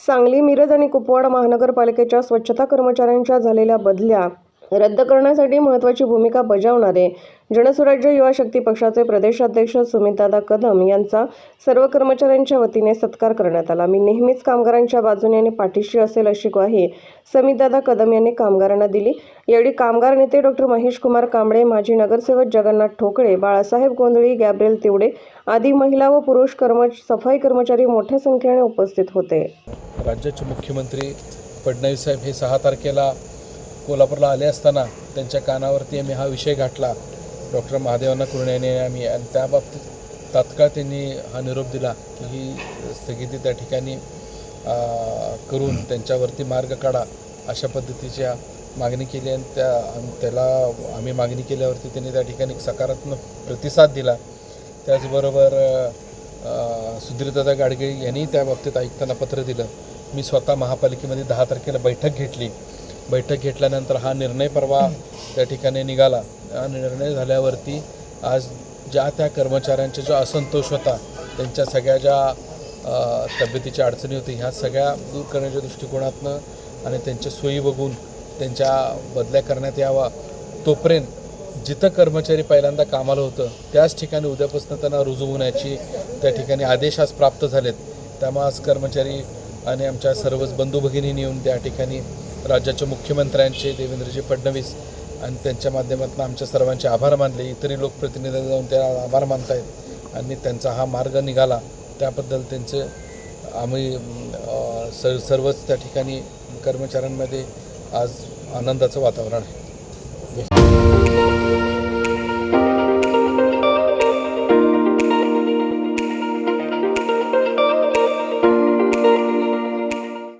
सांगली मिरज आणि कुपवाड महानगरपालिकेच्या स्वच्छता कर्मचाऱ्यांच्या झालेल्या बदल्या रद्द करण्यासाठी महत्त्वाची भूमिका बजावणारे जनसुराज्य युवा शक्ती पक्षाचे प्रदेशाध्यक्ष सुमितदादा कदम यांचा सर्व कर्मचाऱ्यांच्या वतीने सत्कार करण्यात आला. मी नेहमीच कामगारांच्या बाजूने आणि पाठीशी असेल अशी ग्वाही समितदादा कदम यांनी कामगारांना दिली. यावेळी कामगार नेते डॉक्टर महेश कुमार कांबळे माजी नगरसेवक जगन्नाथ ठोकळे बाळासाहेब गोंधळी गॅब्रिएल तिवडे आदी महिला व पुरुष कर्म सफाई कर्मचारी मोठ्या संख्येने उपस्थित होते. राज्याचे मुख्यमंत्री फडणवीस साहेब हे सहा तारखेला कोल्हापूरला आले असताना त्यांच्या कानावरती आम्ही हा विषय घातला. डॉक्टर महादेवांना कुरण्याने आम्ही आणि त्या बाबतीत तात्काळ त्यांनी हा निरोप दिला की ही स्थगिती त्या ठिकाणी करून त्यांच्यावरती मार्ग काढा अशा पद्धतीच्या मागणी केली आणि त्या त्याला आम्ही मागणी केल्यावरती त्यांनी त्या ठिकाणी सकारात्मक प्रतिसाद दिला. त्याचबरोबर सुधीरदादा गाडगे यांनी त्या बाबतीत आयुक्तांना पत्र दिलं. मी स्वतः महापालिकेमध्ये दहा तारखेला बैठक घेतली. बैठक घेतल्यानंतर हा निर्णय परवा त्या ठिकाणी निघाला. हा निर्णय झाल्यावरती आज ज्या त्या कर्मचाऱ्यांचा जो असंतोष होता त्यांच्या सगळ्या ज्या तब्येतीच्या अडचणी होती ह्या सगळ्या दूर करण्याच्या दृष्टिकोनातनं आणि त्यांच्या सोयी बघून त्यांच्या बदल्या करण्यात यावा. तोपर्यंत जिथं कर्मचारी पहिल्यांदा कामाला होतं त्याच ठिकाणी उद्यापासून त्यांना रुजू होण्याची त्या ठिकाणी आदेश आज प्राप्त झालेत. त्यामुळे आज कर्मचारी आणि आमच्या सर्वच बंधू भगिनींनी येऊन त्या ठिकाणी राज्याच्या मुख्यमंत्र्यांचे देवेंद्रजी फडणवीस आणि त्यांच्या माध्यमातून आमच्या सर्वांचे आभार मानले. इतरही लोकप्रतिनिधी जाऊन त्या आभार मानतायत आणि त्यांचा हा मार्ग निघाला. त्याबद्दल त्यांचे आम्ही स सर्वच त्या ठिकाणी कर्मचाऱ्यांमध्ये आज आनंदाचं वातावरण आहे.